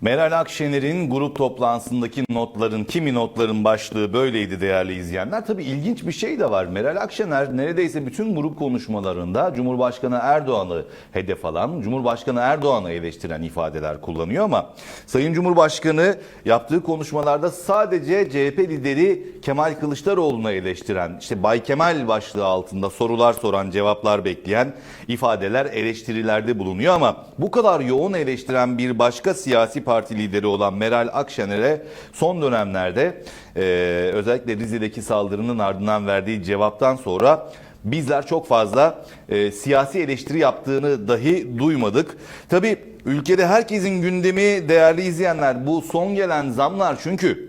Meral Akşener'in grup toplantısındaki notların, kimi notların başlığı böyleydi değerli izleyenler. Tabii ilginç bir şey de var. Meral Akşener neredeyse bütün grup konuşmalarında Cumhurbaşkanı Erdoğan'ı hedef alan, Cumhurbaşkanı Erdoğan'ı eleştiren ifadeler kullanıyor ama Sayın Cumhurbaşkanı yaptığı konuşmalarda sadece CHP lideri Kemal Kılıçdaroğlu'nu eleştiren, işte Bay Kemal başlığı altında sorular soran, cevaplar bekleyen ifadeler, eleştirilerde bulunuyor ama bu kadar yoğun eleştiren bir başka siyasi parti lideri olan Meral Akşener'e son dönemlerde e, özellikle Rize'deki saldırının ardından verdiği cevaptan sonra bizler çok fazla e, siyasi eleştiri yaptığını dahi duymadık. Tabii ülkede herkesin gündemi değerli izleyenler bu son gelen zamlar çünkü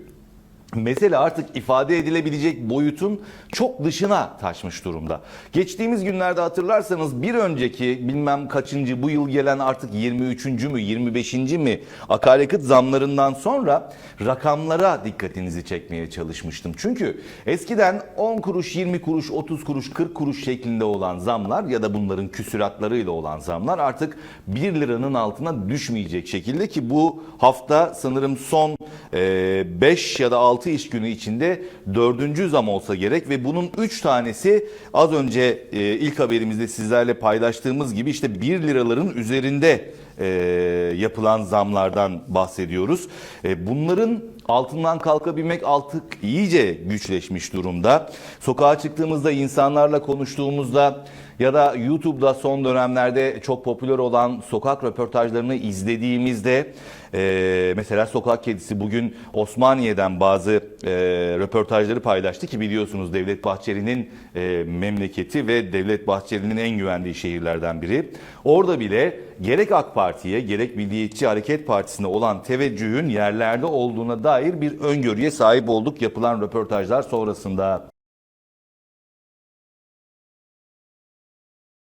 mesele artık ifade edilebilecek boyutun çok dışına taşmış durumda. Geçtiğimiz günlerde hatırlarsanız bir önceki bilmem kaçıncı bu yıl gelen artık 23. mü 25. mi akaryakıt zamlarından sonra rakamlara dikkatinizi çekmeye çalışmıştım. Çünkü eskiden 10 kuruş, 20 kuruş, 30 kuruş, 40 kuruş şeklinde olan zamlar ya da bunların küsüratlarıyla olan zamlar artık 1 liranın altına düşmeyecek şekilde ki bu hafta sanırım son 5 ya da 6 iş günü içinde dördüncü zam olsa gerek ve bunun 3 tanesi az önce e, ilk haberimizde sizlerle paylaştığımız gibi işte 1 liraların üzerinde e, yapılan zamlardan bahsediyoruz. E, bunların altından kalkabilmek artık iyice güçleşmiş durumda. Sokağa çıktığımızda insanlarla konuştuğumuzda ya da YouTube'da son dönemlerde çok popüler olan sokak röportajlarını izlediğimizde e, mesela sokak kedisi bugün Osmaniye'den bazı e, röportajları paylaştı ki biliyorsunuz Devlet Bahçeli'nin e, memleketi ve Devlet Bahçeli'nin en güvendiği şehirlerden biri. Orada bile gerek AK Parti'ye gerek Milliyetçi Hareket Partisi'ne olan teveccühün yerlerde olduğuna dair bir öngörüye sahip olduk yapılan röportajlar sonrasında.